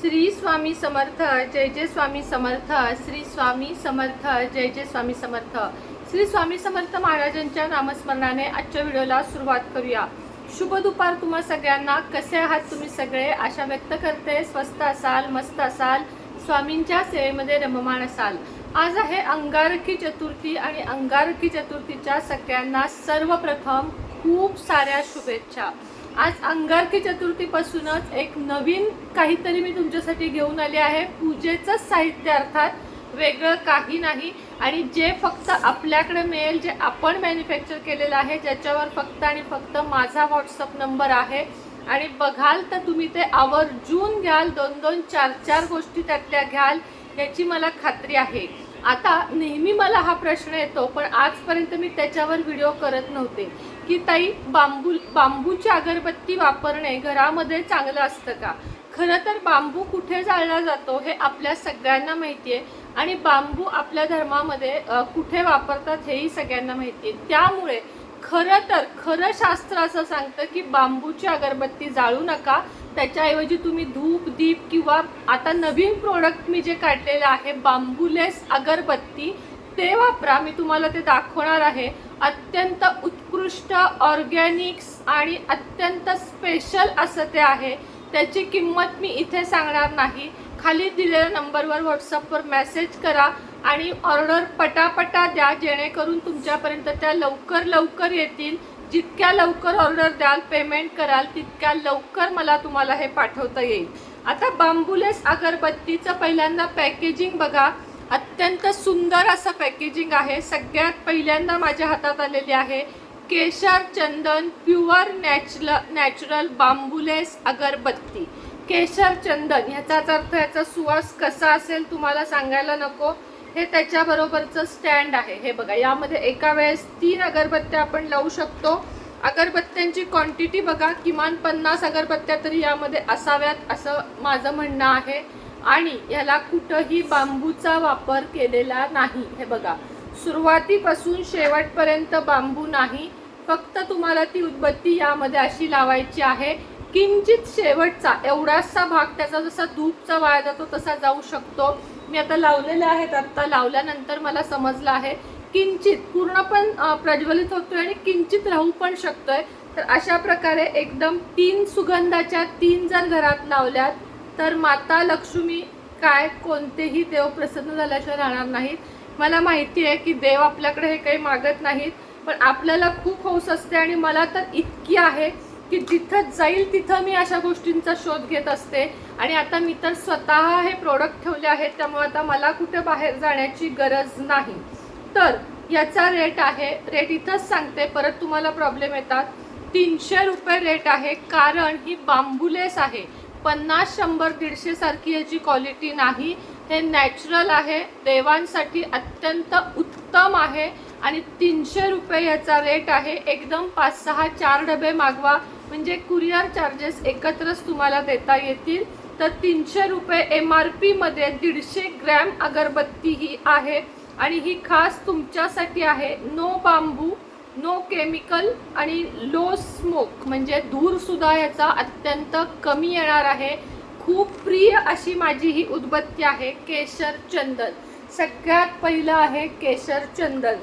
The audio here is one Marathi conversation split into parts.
श्री स्वामी समर्थ जय जय स्वामी समर्थ श्री स्वामी समर्थ जय जय स्वामी समर्थ. श्री स्वामी समर्थ महाराजांच्या नामस्मरणाने आजच्या व्हिडिओला सुरुवात करूया. शुभ दुपार तुम्हा सगळ्यांना. कसे आहात तुम्ही सगळे? आशा व्यक्त करते. स्वस्त असाल मस्त असाल. स्वामींच्या सेवेमध्ये रममाण असाल. आज आहे अंगारकी चतुर्थी आणि अंगारकी चतुर्थीच्या सगळ्यांना सर्वप्रथम खूप साऱ्या शुभेच्छा. आज अंगारकी चतुर्थीपासूनच एक नवीन काहीतरी मी तुमच्यासाठी घेऊन आले आहे. पूजेचं साहित्य अर्थात वेगळं काही नाही. आणि जे फक्त आपल्याकडे मिळेल जे आपण मॅन्युफॅक्चर केलेलं आहे ज्याच्यावर फक्त आणि फक्त माझा व्हॉट्सअप नंबर आहे. आणि बघाल तर तुम्ही ते आवर्जून घ्याल. दोन दोन चार चार गोष्टी त्यातल्या घ्याल याची मला खात्री आहे. आता नेहमी मला हा प्रश्न येतो पण आजपर्यंत मी त्याच्यावर व्हिडिओ करत नव्हते. की ताई बांबू बांबूची अगरबत्ती वापरणे घरामध्ये चांगलं असतं का? खरं तर बांबू कुठे जाळला जातो हे आपल्या सगळ्यांना माहिती आहे आणि बांबू आपल्या धर्मामध्ये कुठे वापरतात हेही सगळ्यांना माहिती आहे त्यामुळे खरं तर खरं शास्त्र असं सांगतं की बांबूची अगरबत्ती जाळू नका. त्याच्याऐवजी तुम्ही धूप दीप किंवा आता नवीन प्रोडक्ट मी जे काढलेलं आहे बांबूलेस अगरबत्ती ते वापरा मी तुम्हाला ते दाखवणार आहे. अत्यंत उत्कृष्ट ऑर्गॅनिक्स आणि अत्यंत स्पेशल असं ते आहे. त्याची किंमत मी इथे सांगणार नाही. खाली दिलेल्या नंबरवर व्हॉट्सअपवर मेसेज करा आणि ऑर्डर पटापटा द्या जेणेकरून तुमच्यापर्यंत त्या लवकर लवकर येतील. जितक्या लवकर ऑर्डर द्याल पेमेंट कराल तितक्या लवकर मला तुम्हाला हे पाठवता येईल. आता बांबुलेस अगरबत्तीचं पहिल्यांदा पॅकेजिंग बघा. अत्यंत सुंदर असं पॅकेजिंग आहे. सगळ्यात पहिल्यांदा माझ्या हातात आलेली आहे. केशर चंदन प्युअर नॅचरल नॅचरल बांबुलेस अगरबत्ती. केशर चंदन ह्याचाच अर्थ ह्याचा सुवास कसा असेल तुम्हाला सांगायला नको. हे त्याच्याबरोबरचं स्टँड आहे. हे बघा यामध्ये एका वेळेस तीन अगरबत्त्या आपण लावू शकतो. अगरबत्त्यांची क्वांटिटी बघा किमान पन्नास अगरबत्त्या तरी यामध्ये असाव्यात असं माझं म्हणणं आहे. आणि याला कुठंही बांबूचा वापर केलेला नाही. हे बघा सुरुवातीपासून शेवटपर्यंत बांबू नाही. फक्त तुम्हाला ती उदबत्ती यामध्ये अशी लावायची आहे किंचित शेवटचा एवढासा भाग त्याचा जसा धूपचा वाया जातो तसा जाऊ शकतो. मी आता लावलेले आहेत आता लावल्यानंतर मला समजलं आहे किंचित पूर्ण पण प्रज्वलित होतोय आणि किंचित राहू पण शकतोय. तर अशा प्रकारे एकदम तीन सुगंधाच्या तीन जर घरात लावल्यात तर माता लक्ष्मी काय कोणतेही देव प्रसन्न झाल्याशिवाय राहणार नाहीत. मला माहिती आहे की देव आपल्याकडे हे काही मागत नाहीत पण आपल्याला खूप हौस असते आणि मला तर इतकी आहे की जिथं जाईल तिथं मी अशा गोष्टींचा शोध घेत असते. आणि आता मी तर स्वतः हे प्रोडक्ट ठेवले आहेत त्यामुळे आता मला कुठे बाहेर जाण्याची गरज नाही. तर याचा रेट आहे रेट इथंच सांगते परत तुम्हाला प्रॉब्लेम येतात. तीनशे रुपये रेट आहे कारण ही बांबुलेस आहे. पन्नास शंभर दीडशे सारखी याची क्वालिटी नाही. हे नॅचरल आहे. देवांसाठी अत्यंत उत्तम आहे. आणि तीनशे रुपये याचा रेट आहे. एकदम पाच सहा चार डबे मागवा. म्हणजे कुरिअर चार्जेस एकत्रच तुम्हाला देता येतील. तर तीनशे रुपये एम आर पीमध्ये दीडशे ग्रॅम अगरबत्ती ही आहे. आणि ही खास तुमच्यासाठी आहे. No bamboo. नो केमिकल आणि लो स्मोक म्हणजे धूरसुद्धा याचा अत्यंत कमी येणार आहे. खूप प्रिय अशी माझी ही उदबत्ती आहे केशर चंदन. सगळ्यात पहिलं आहे केशर चंदन.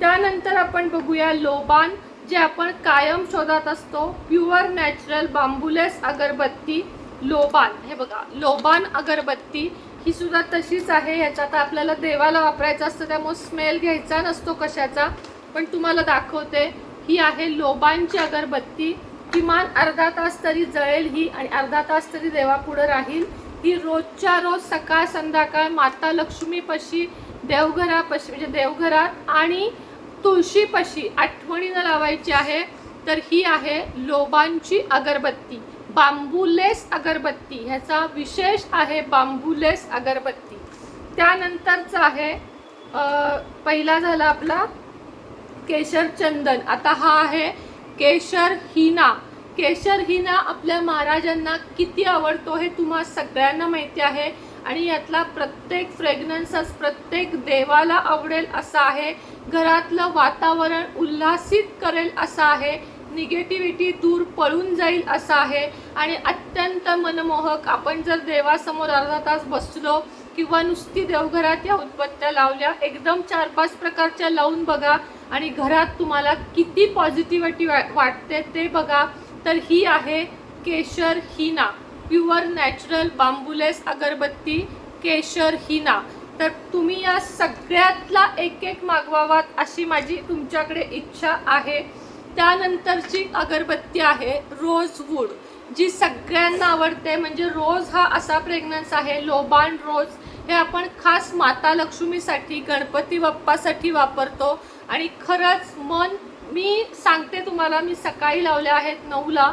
त्यानंतर आपण बघूया लोबान जे आपण कायम शोधात असतो प्युअर नॅचरल बांबुलेस अगरबत्ती लोबान. हे बघा लोबान अगरबत्ती ही सुद्धा तशीच आहे. ह्याच्यात आपल्याला देवाला वापरायचं असतं त्यामुळे स्मेल घ्यायचा नसतो कशाचा. पण तुम्हाला दाखवते ही आहे लोबांची अगरबत्ती. किमान अर्धा तास तरी जळेल ही आणि अर्धा तास तरी देवापुढं राहील. ही रोजच्या रोज सकाळ संध्याकाळ माता लक्ष्मीपाशी देवघरापाशी म्हणजे देवघरात आणि तुळशीपाशी आठवणीनं लावायची आहे. तर ही आहे लोबांची अगरबत्ती बांबूलेस अगरबत्ती. ह्याचा विशेष आहे बांबूलेस अगरबत्ती. त्यानंतरचा आहे पहिला झाला आपला केशर चंदन. आता हा आहे केशर हिना. केशर हिना आपल्या महाराजांना किती आवडतो हे तुम्हा सगळ्यांना माहिती आहे. आणि यातला प्रत्येक फ्रेग्रन्सच प्रत्येक देवाला आवडेल असा आहे. घरातलं वातावरण उल्हासित करेल असा आहे. निगेटिव्हिटी दूर पळून जाईल असं आहे. आणि अत्यंत मनमोहक आपण जर देवासमोर अर्धा तास बसलो किंवा नुसती देवघरात या उदबत्त्या लावल्या एकदम चार पाच प्रकारच्या लावून बघा आणि घरात तुम्हाला किती पॉझिटिव्हिटी वाटते ते बघा. तर ही आहे केशर हिना प्युअर नॅचरल बांबुलेस अगरबत्ती केशर हिना. तर तुम्ही या सगळ्यातला एक एक मागवावात अशी माझी तुमच्याकडे इच्छा आहे. त्यानंतरची अगरबत्ती आहे रोज वूड जी सगळ्यांना आवडते. म्हणजे रोज हा असा प्रेग्नन्स आहे लोबान रोज. हे आपण खास माता लक्ष्मीसाठी गणपती बाप्पासाठी वापरतो. आणि खरंच मन मी सांगते तुम्हाला मी सकाळी लावल्या आहेत नऊला.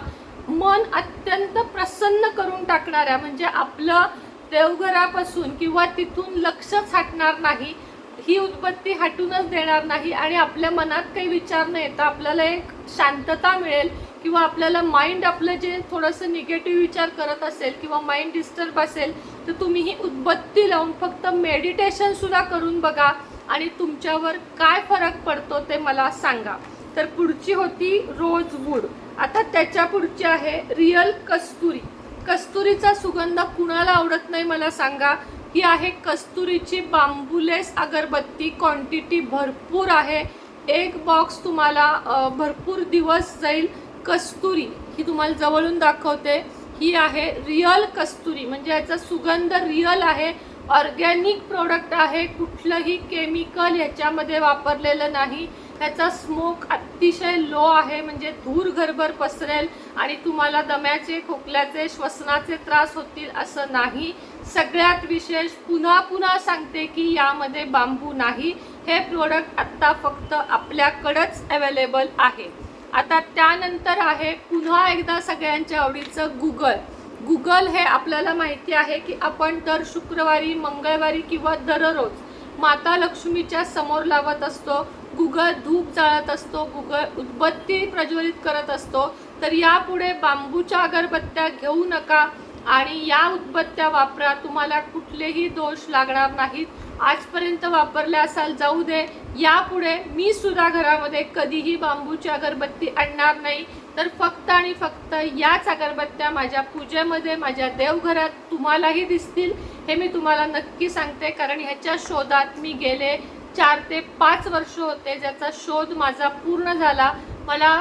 मन अत्यंत प्रसन्न करून टाकणाऱ्या म्हणजे आपलं देवघरापासून किंवा तिथून लक्षच हटणार नाही ही उत्पत्ती हटूनच देणार नाही आणि आपल्या मनात काही विचार नाही येतं आपल्याला एक शांतता मिळेल किंवा आपल्याला माइंड आपलं जे थोडंसं निगेटिव्ह विचार करत असेल किंवा माइंड डिस्टर्ब असेल तर तुम्ही ही उदबत्ती लावून फक्त मेडिटेशनसुद्धा करून बघा आणि तुमच्यावर काय फरक पडतो ते मला सांगा. तर पुढची होती रोज वूड आता त्याच्या पुढची आहे रिअल कस्तुरी. कस्तुरीचा सुगंध कुणाला आवडत नाही मला सांगा. ही आहे कस्तुरीची बांबुलेस अगरबत्ती. क्वांटिटी भरपूर आहे. एक बॉक्स तुम्हाला भरपूर दिवस जाईल कस्तुरी. ही तुम्हाला जवळून दाखवते. ही आहे रिअल कस्तुरी. म्हणजे याचा सुगंध रिअल आहे. ऑर्गॅनिक प्रोडक्ट आहे. कुठलंही केमिकल ह्याच्यामध्ये वापरलेलं नाही. ह्याचा स्मोक अतिशय लो आहे. म्हणजे धूर घरभर पसरेल आणि तुम्हाला दम्याचे खोकल्याचे श्वसनाचे त्रास होतील असं नाही. सगळ्यात विशेष पुन्हा पुन्हा सांगते की यामध्ये बांबू नाही. हे प्रोडक्ट आत्ता फक्त आपल्याकडंच अवेलेबल आहे. आता त्यानंतर आहे पुन्हा एकदा सगळ्यांच्या आवडीचं गुगल गुगल हे आपल्याला माहिती आहे की आपण दर शुक्रवारी मंगळवारी किंवा दररोज माता लक्ष्मीच्या समोर लावत असतो. गुगल धूप जाळत असतो. गुगल उदबत्ती प्रज्वलित करत असतो. तर यापुढे बांबूच्या अगरबत्त्या घेऊ नका. आणि या उदबत्त्या वापरा तुम्हाला कुठलेही दोष लागणार नाहीत. आजपर्यंत वापरल्या असाल जाऊ दे. यापुढे मी सुद्धा घरामध्ये कधीही बांबूची अगरबत्ती आणणार नाही. तर फक्त आणि फक्त याच अगरबत्त्या माझ्या पूजेमध्ये माझ्या देवघरात तुम्हालाही दिसतील. हे मी तुम्हाला नक्की सांगते कारण ह्याच्या शोधात मी गेले चार ते पाच वर्ष होते. ज्याचा शोध माझा पूर्ण झाला. मला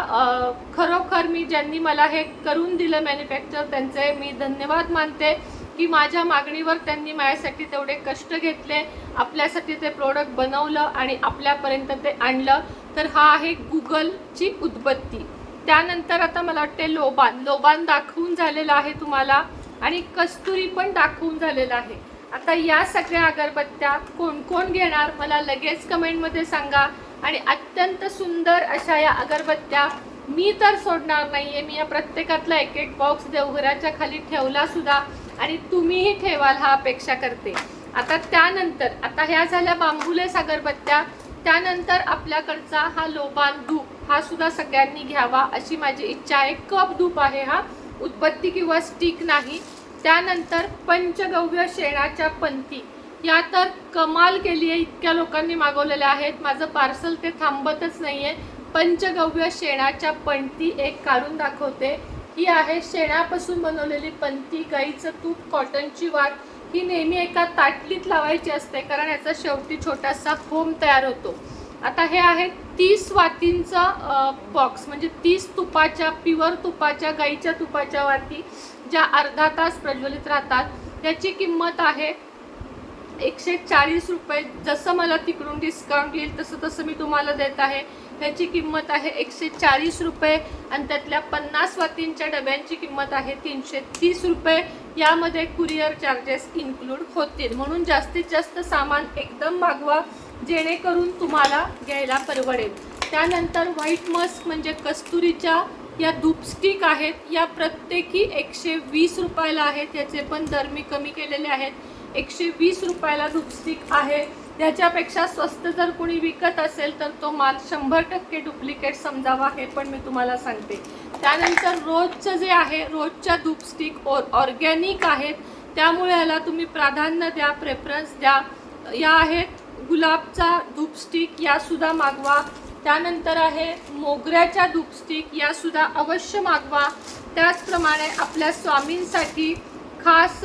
खरोखर मी ज्यांनी मला हे करून दिलं मॅन्युफॅक्चर त्यांचे मी धन्यवाद मानते की माझ्या मागणीवर त्यांनी माझ्यासाठी तेवढे कष्ट घेतले आपल्यासाठी ते प्रोडक्ट बनवलं आणि आपल्यापर्यंत ते आणलं. तर हा आहे गुगलची उदबत्ती. त्यानंतर आता मला वाटते लोबान लोबान दाखवून झालेलं आहे तुम्हाला आणि कस्तुरी पण दाखवून झालेलं आहे. आता या सगळ्या अगरबत्त्या कोण कोण घेणार? मला लगेच कमेंटमध्ये सांगा. आणि अत्यंत सुंदर अशा या अगरबत्त्या मी तर सोडणार नाही आहे मी या प्रत्येकातला एक एक बॉक्स देवघराच्या खाली ठेवला सुद्धा आणि तुम्हीही ठेवाल हा अपेक्षा करते. आता त्यानंतर आता ह्या झाल्या बांबुलेस अगरबत्त्या त्यानंतर आपल्याकडचा हा लोबान धूप हा सुद्धा सगळ्यांनी घ्यावा अशी माझी इच्छा आहे. कप धूप आहे हा. उत्पत्ती किंवा स्टिक नाही. त्यानंतर पंचगव्य शेणाच्या पंथी या तर कमाल केली आहे इतक्या लोकांनी मागवलेल्या आहेत. माझं पार्सल ते थांबतच नाही आहे पंचगव्य शेणाच्या पणती एक काढून दाखवते. ही आहे शेणापासून बनवलेली पणती. गाईचं तूप कॉटनची वात. ही नेहमी एका ताटलीत लावायची असते कारण याचा शेवटी छोटासा फोम तयार होतो. आता हे आहे तीस वातींचा बॉक्स म्हणजे तीस तुपाच्या प्युअर तुपाच्या गाईच्या तुपाच्या वाती ज्या अर्धा तास प्रज्वलित राहतात. याची किंमत आहे एकशे चाळीस रुपये जसं मला तिकडून डिस्काउंट येईल तसं तसं मी तुम्हाला देत आहे. ह्याची किंमत आहे एकशे चाळीस रुपये आणि त्यातल्या पन्नास वातींच्या डब्यांची किंमत आहे तीनशे तीस रुपये. यामध्ये कुरिअर चार्जेस इन्क्लूड होतील. म्हणून जास्तीत जास्त सामान एकदम मागवा जेणेकरून तुम्हाला घ्यायला परवडेल. त्यानंतर व्हाईट मस्क म्हणजे कस्तुरीच्या या धूपस्टिक आहेत या प्रत्येकी एकशे वीस रुपयाला आहेत. याचे पण दर मी कमी केलेले आहेत. एकशे वीस रुपयाला धूपस्टिक आहे. त्याच्यापेक्षा स्वस्त जर कोणी विकत असेल तर तो माल शंभर टक्के डुप्लिकेट समजावा हे पण मी तुम्हाला सांगते. त्यानंतर रोजचं जे आहे रोजच्या धूपस्टिक ऑर ऑर्गॅनिक आहेत त्यामुळे याला तुम्ही प्राधान्य द्या प्रेफरन्स द्या. या आहेत गुलाबचा धूपस्टिक यासुद्धा मागवा. त्यानंतर आहे मोगऱ्याच्या धूपस्टिक यासुद्धा अवश्य मागवा. त्याचप्रमाणे आपल्या स्वामींसाठी खास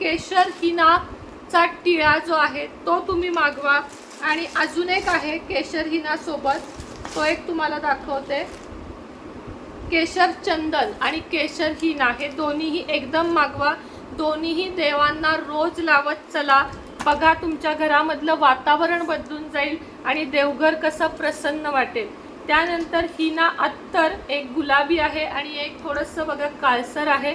केशर हिनाचा टिळा जो आहे तो तुम्ही मागवा. आणि अजून एक आहे केशर हिना सोबत तो एक तुम्हाला दाखवते. केशर चंदन आणि केशर हिना हे दोन्हीही एकदम मागवा. दोन्हीही देवांना रोज लावत चला. बघा तुमच्या घरामधलं वातावरण बदलून जाईल आणि देवघर कसं प्रसन्न वाटेल. त्यानंतर हिना अत्तर एक गुलाबी आहे आणि एक थोडंसं बघा काळसर आहे.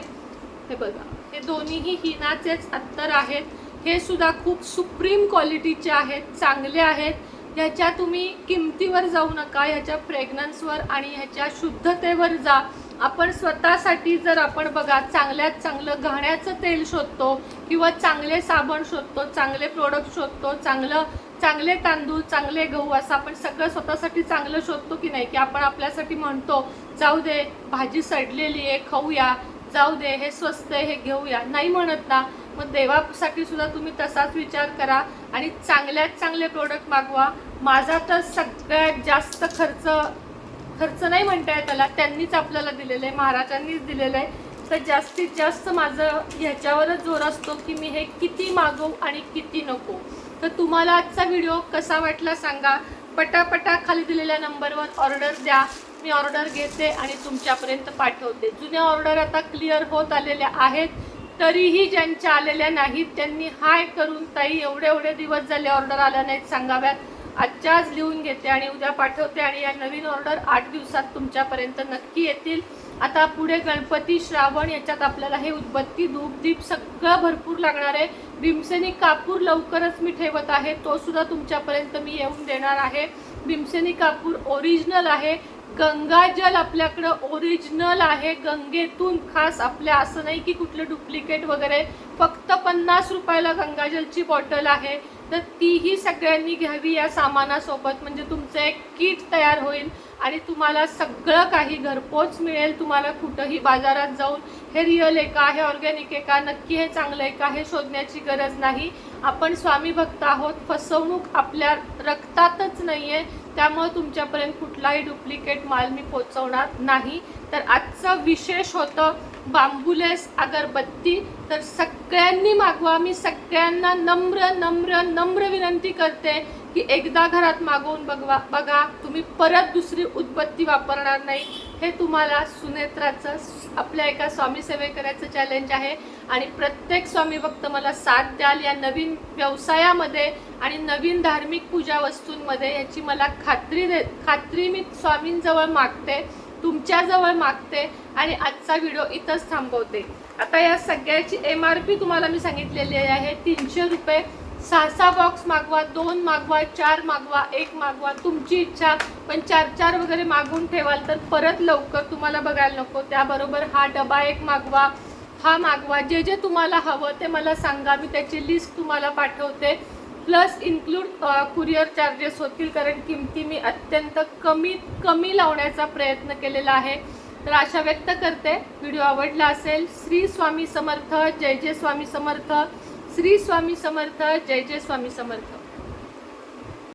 हे बघा. हे दोन्हीही हिनाचेच अत्तर आहेत. हे सुद्धा खूप सुप्रीम क्वालिटीचे आहेत चांगले आहेत. ह्याच्या तुम्ही किमतीवर जाऊ नका ह्याच्या फ्रेग्रन्सवर आणि ह्याच्या शुद्धतेवर जा. आपण स्वतःसाठी जर आपण बघा चांगल्यात चांगलं घाण्याचं तेल शोधतो किंवा चांगले साबण शोधतो चांगले प्रोडक्ट शोधतो चांगलं चांगले तांदूळ चांगले गहू असं आपण सगळं स्वतःसाठी चांगलं शोधतो की नाही? की आपण आपल्यासाठी म्हणतो जाऊ दे भाजी सडलेली आहे खाऊया. जाऊ दे हे स्वस्त आहे हे घेऊया. नाही म्हणत ना मग देवासाठी सुद्धा तुम्ही तसाच विचार करा आणि चांगल्यात चांगले प्रोडक्ट मागवा. माझा तर सगळ्यात जास्त खर्च खर्च नाही म्हणता येत त्याला. त्यांनीच आपल्याला दिलेलं आहे महाराजांनीच दिलेलं आहे. तर जास्तीत जास्त माझं ह्याच्यावरच जोर असतो की मी हे किती मागवू आणि किती नको. तर तुम्हाला आजचा व्हिडिओ कसा वाटला सांगा. पटापटा खाली दिलेल्या नंबरवर ऑर्डर द्या. मी ऑर्डर घेते आणि तुमच्यापर्यंत पाठवते. जुन्या ऑर्डर आता क्लिअर होत आलेल्या आहेत तरीही ज्यांच्या आलेल्या नाहीत त्यांनी हाय करून ताई एवढे एवढे दिवस झाले ऑर्डर आल्या नाहीत सांगाव्यात. आजच्या आज लिहून घेते आणि उद्या पाठवते आणि या नवीन ऑर्डर आठ दिवसात तुमच्यापर्यंत नक्की येतील. आता पुढे गणपती श्रावण याच्यात आपल्याला हे उदबत्ती धूप दीप सगळं भरपूर लागणार आहे. भीमसेनी कापूर लवकरच मी ठेवत आहे तो सुद्धा तुमच्यापर्यंत मी येऊन देणार आहे. भीमसेनी कापूर ओरिजिनल आहे. गंगाजल आपल्याकडं ओरिजिनल आहे. गंगेतून खास आपल्या असं नाही की कुठलं डुप्लिकेट वगैरे फक्त पन्नास रुपयाला गंगाजलची बॉटल आहे. तर तीही सगळ्यांनी घ्यावी या सामानासोबत. म्हणजे तुमचं एक किट तयार होईल आणि तुम्हाला सगळं काही घरपोच मिळेल. तुम्हाला कुठंही बाजारात जाऊन हे रिअल आहे का हे ऑर्गॅनिक आहे का नक्की हे चांगलं आहे का हे शोधण्याची गरज नाही. आपण स्वामी भक्त आहोत. फसवणूक आपल्या रक्तातच नाही आहे त्यामुळे तुमच्यापर्यंत कुठलाही डुप्लिकेट माल मी पोचवणार नाही. तर आजचं विशेष होतं बांबुलेस अगरबत्ती. तर सगळ्यांनी मागवा. मी सगळ्यांना नम्र नम्र नम्र विनंती करते की एकदा घरात मागवून बघवा. बघा तुम्ही परत दुसरी उदबत्ती वापरणार नाही. हे तुम्हाला सुनेत्राचं आपल्या एका स्वामी सेवेकऱ्याचं चॅलेंज आहे. आणि प्रत्येक स्वामी भक्त मला साथ द्याल या नवीन व्यवसायामध्ये आणि नवीन धार्मिक पूजा वस्तूंमध्ये याची मला खात्री दे खात्री मी स्वामींजवळ मागते तुमच्याजवळ मागते आणि आजचा व्हिडिओ इथंच थांबवते. आता या सगळ्याची एम आर पी तुम्हाला मी सांगितलेली आहे तीनशे रुपये. सहा सहा बॉक्स मागवा दोन मागवा चार मागवा एक मागवा तुमची इच्छा. पण चार चार वगैरे मागून ठेवाल तर परत लवकर तुम्हाला बघायला नको. त्याबरोबर हा डबा एक मागवा. हा मागवा. जे जे तुम्हाला हवं ते मला सांगा. मी त्याची लिस्ट तुम्हाला पाठवते. प्लस इन्क्लूड कुरिअर चार्जेस होतील. कारण किमती मी अत्यंत कमीत कमी लावण्याचा प्रयत्न केलेला आहे. तर आशा व्यक्त करते. व्हिडिओ आवडला असेल श्री स्वामी समर्थ जय जय स्वामी समर्थ. श्री स्वामी समर्थ जय जय स्वामी समर्थ.